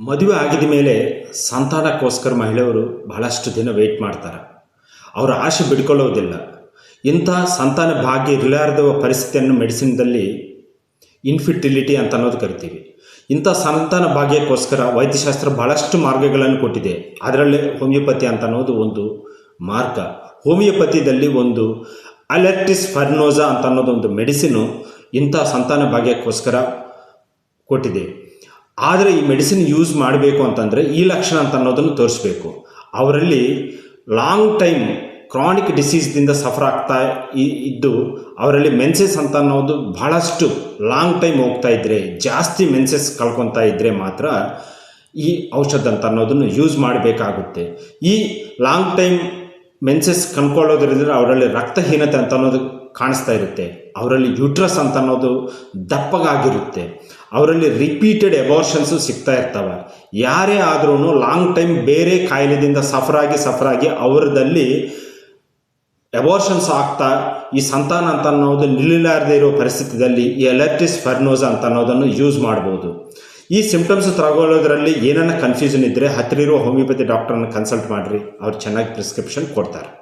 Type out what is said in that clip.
ಮದುವೆ ಆಗಿದ ಮೇಲೆ ಸಂತಾನಕ್ಕೋಸ್ಕರ ಮಹಿಳೆಯರು ಬಹಳಷ್ಟು ದಿನ ವೆಯ್ಟ್ ಮಾಡ್ತಾರೆ. ಅವರ ಆಶೆ ಬಿಡ್ಕೊಳ್ಳೋದಿಲ್ಲ. ಇಂಥ ಸಂತಾನ ಭಾಗ್ಯ ಇರಲಾರ್ದ ಪರಿಸ್ಥಿತಿಯನ್ನು ಮೆಡಿಸಿನ್ದಲ್ಲಿ ಇನ್ಫಿಟಿಲಿಟಿ ಅಂತ ಅನ್ನೋದು ಕರಿತೀವಿ. ಇಂಥ ಸಂತಾನ ಭಾಗ್ಯಕ್ಕೋಸ್ಕರ ವೈದ್ಯಶಾಸ್ತ್ರ ಬಹಳಷ್ಟು ಮಾರ್ಗಗಳನ್ನು ಕೊಟ್ಟಿದೆ. ಅದರಲ್ಲಿ ಹೋಮಿಯೋಪತಿ ಅಂತ ಅನ್ನೋದು ಒಂದು ಮಾರ್ಗ. ಹೋಮಿಯೋಪತಿದಲ್ಲಿ ಒಂದು ಅಲರ್ಟಿಸ್ ಫರ್ನೋಜಾ ಅಂತ ಅನ್ನೋದು ಒಂದು ಮೆಡಿಸಿನು ಇಂಥ ಸಂತಾನ ಭಾಗ್ಯಕ್ಕೋಸ್ಕರ ಕೊಟ್ಟಿದೆ. ಆದರೆ ಈ ಮೆಡಿಸಿನ್ ಯೂಸ್ ಮಾಡಬೇಕು ಅಂತಂದರೆ ಈ ಲಕ್ಷಣ ಅಂತ ಅನ್ನೋದನ್ನು ತೋರಿಸ್ಬೇಕು. ಅವರಲ್ಲಿ ಲಾಂಗ್ ಟೈಮ್ ಕ್ರಾನಿಕ್ ಡಿಸೀಸ್ದಿಂದ ಸಫರ್ ಆಗ್ತಾ ಇದ್ದು ಅವರಲ್ಲಿ ಮೆನ್ಸಸ್ ಅಂತ ಅನ್ನೋದು ಬಹಳಷ್ಟು ಲಾಂಗ್ ಟೈಮ್ ಹೋಗ್ತಾ ಇದ್ದರೆ ಜಾಸ್ತಿ ಮೆನ್ಸಸ್ ಕಳ್ಕೊತಾ ಇದ್ದರೆ ಮಾತ್ರ ಈ ಔಷಧ ಅಂತ ಅನ್ನೋದನ್ನು ಯೂಸ್ ಮಾಡಬೇಕಾಗುತ್ತೆ. ಈ ಲಾಂಗ್ ಟೈಮ್ ಮೆನ್ಸಸ್ ಕಂಡ್ಕೊಳ್ಳೋದ್ರಿಂದ ಅವರಲ್ಲಿ ರಕ್ತಹೀನತೆ ಅಂತ ಅನ್ನೋದು ಕಾಣಿಸ್ತಾ ಇರುತ್ತೆ. ಅವರಲ್ಲಿ ಯುಟ್ರಸ್ ಅಂತ ಅನ್ನೋದು ದಪ್ಪಗಾಗಿರುತ್ತೆ. ಅವರಲ್ಲಿ ರಿಪೀಟೆಡ್ ಎಬಾರ್ಷನ್ಸು ಸಿಗ್ತಾ ಇರ್ತಾವೆ. ಯಾರೇ ಆದ್ರೂ ಲಾಂಗ್ ಟೈಮ್ ಬೇರೆ ಕಾಯಿಲೆದಿಂದ ಸಫರಾಗಿ ಸಫರಾಗಿ ಅವರದಲ್ಲಿ ಎಬಾರ್ಷನ್ಸ್ ಆಗ್ತಾ, ಈ ಸಂತಾನ ಅಂತ ಅನ್ನೋದು ನಿಲ್ಲಲಾರದೇ ಇರೋ ಪರಿಸ್ಥಿತಿಯಲ್ಲಿ ಈ ಎಲೆಕ್ಟ್ರಿಸ್ ಫರ್ನೋಸ್ ಅಂತ ಅನ್ನೋದನ್ನು ಯೂಸ್ ಮಾಡ್ಬೋದು. ಈ ಸಿಂಪ್ಟಮ್ಸ್ ತಗೊಳ್ಳೋದ್ರಲ್ಲಿ ಏನನ್ನ ಕನ್ಫ್ಯೂಷನ್ ಇದ್ದರೆ ಹತ್ತಿರ ಇರೋ ಹೋಮಿಯೋಪತಿ ಡಾಕ್ಟರ್ನ ಕನ್ಸಲ್ಟ್ ಮಾಡಿರಿ. ಅವ್ರು ಚೆನ್ನಾಗಿ ಪ್ರಿಸ್ಕ್ರಿಪ್ಷನ್ ಕೊಡ್ತಾರೆ.